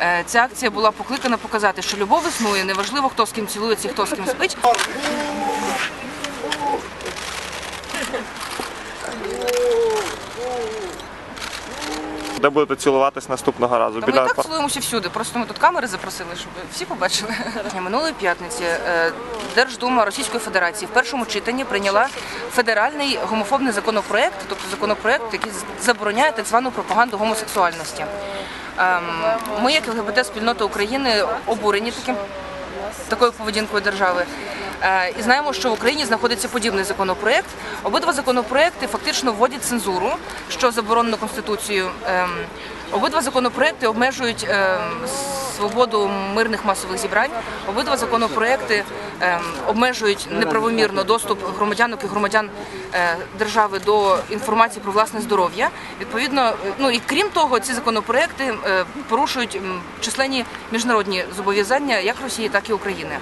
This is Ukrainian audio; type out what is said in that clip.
Е, Ця акція була покликана показати, що любов існує, неважливо, хто з ким цілується, хто з ким спить. Де будете цілуватись наступного разу? Та ми і так цілуємося всюди. Просто ми тут камери запросили, щоб всі побачили. Минулої п'ятниці е, Держдума Російської Федерації в першому читанні прийняла федеральний гомофобний законопроект, тобто законопроект, який з- забороняє так звану пропаганду гомосексуальності. Ем, Ми, як ЛГБТ спільнота України, обурені таким такою поведінкою держави. Е, І знаємо, що в Україні знаходиться подібний законопроект. Обидва законопроекти фактично вводять цензуру, що заборонено конституцією. Ем, Обидва законопроекти обмежують ем, свободу мирних масових зібрань. Обидва законопроекти ем, обмежують неправомірно доступ громадянок і громадян е, держави до інформації про власне здоров'я. Відповідно, е, ну і крім того, ці законопроекти е, порушують численні міжнародні зобов'язання як Росії, так і України.